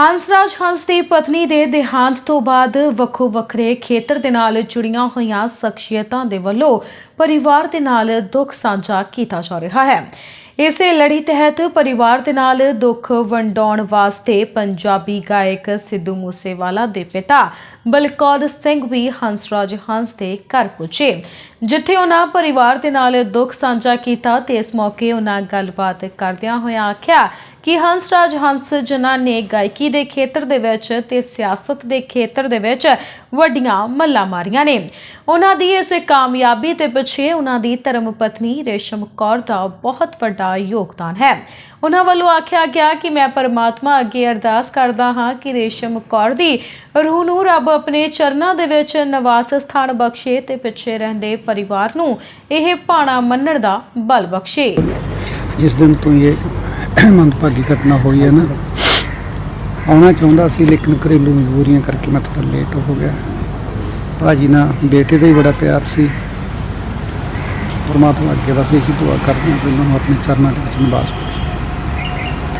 ਹੰਸਰਾਜ ਹੰਸ ਦੀ ਪਤਨੀ ਦੇ ਦੇਹਾਂਤ ਤੋਂ ਬਾਅਦ ਵੱਖੋ ਵੱਖਰੇ ਖੇਤਰ ਦੇ ਨਾਲ ਜੁੜੀਆਂ ਹੋਈਆਂ ਸ਼ਖਸੀਅਤਾਂ ਦੇ ਵੱਲੋਂ ਪਰਿਵਾਰ ਦੇ ਨਾਲ ਦੁੱਖ ਸਾਂਝਾ ਕੀਤਾ ਜਾ ਰਿਹਾ ਹੈ। ਇਸੇ ਲੜੀ ਤਹਿਤ ਪਰਿਵਾਰ ਦੇ ਨਾਲ ਦੁੱਖ ਵੰਡਾਉਣ ਵਾਸਤੇ ਪੰਜਾਬੀ ਗਾਇਕ ਸਿੱਧੂ ਮੂਸੇਵਾਲਾ ਦੇ ਪਿਤਾ ਬਲਕੌਰ ਸਿੰਘ ਵੀ ਹੰਸਰਾਜ ਹੰਸ ਦੇ ਘਰ ਪੁੱਜੇ। ਜਿੱਥੇ ਉਹਨਾਂ ਪਰਿਵਾਰ ਦੇ ਨਾਲ ਦੁੱਖ ਸਾਂਝਾ ਕੀਤਾ ਤੇ ਇਸ ਮੌਕੇ ਉਹਨਾਂ ਗੱਲਬਾਤ ਕਰਦਿਆਂ ਹੋਇਆਂ ਆਖਿਆ ਕਿ ਹੰਸਰਾਜ ਹੰਸ ਜਿਨ੍ਹਾਂ ਨੇ ਗਾਇਕੀ ਦੇ ਖੇਤਰ ਦੇ ਵਿੱਚ ਤੇ ਸਿਆਸਤ ਦੇ ਖੇਤਰ ਦੇ ਵਿੱਚ ਵੱਡੀਆਂ ਮੱਲਾਂ ਮਾਰੀਆਂ ਨੇ। ਉਹਨਾਂ ਦੀ ਇਸ ਕਾਮਯਾਬੀ ਦੇ ਪਿੱਛੇ ਉਹਨਾਂ ਦੀ ਧਰਮ ਪਤਨੀ ਰੇਸ਼ਮ ਕੌਰ ਦਾ ਬਹੁਤ ਵੱਡਾ ਯੋਗਦਾਨ ਹੈ। ਉਹਨਾਂ ਵੱਲੋਂ ਆਖਿਆ ਗਿਆ ਕਿ ਮੈਂ ਪਰਮਾਤਮਾ ਅੱਗੇ ਅਰਦਾਸ ਕਰਦਾ ਹਾਂ ਕਿ ਰੇਸ਼ਮ ਕੌਰ ਦੀ ਰੂਹ ਨੂੰ ਰੱਬ ਆਪਣੇ ਚਰਨਾਂ ਦੇ ਵਿੱਚ ਨਿਵਾਸ ਸਥਾਨ ਬਖਸ਼ੇ ਤੇ ਪਿੱਛੇ ਰਹਿੰਦੇ ਪਰਿਵਾਰ ਨੂੰ ਇਹ ਭਾਣਾ ਮੰਨਣ ਦਾ ਬਲ ਬਖਸ਼ੇ। ਜਿਸ ਦਿਨ ਤੋਂ ਇਹ ਮੰਦਭਾਗੀ ਘਟਨਾ ਹੋਈ ਹੈ ਨਾ। ਆਉਣਾ ਚਾਹੁੰਦਾ ਸੀ, ਲੇਕਿਨ ਘਰੇਲੂ ਮਜਬੂਰੀਆਂ ਕਰਕੇ ਮੈਂ ਥੋੜਾ ਲੇਟ ਹੋ ਗਿਆ। ਭਾਜੀ ਨਾਲ ਬੇਟੇ ਦਾ ਹੀ ਬੜਾ ਪਿਆਰ ਸੀ। ਪਰਮਾਤਮਾ ਅੱਗੇ ਬਸ ਇਹੀ ਦੁਆ ਕਰਦੇ ਹਾਂ ਕਿ ਉਹਨਾਂ ਨੂੰ ਆਪਣੇ ਚਰਨਾਂ ਦੇ ਵਿੱਚ ਨਿਵਾਸ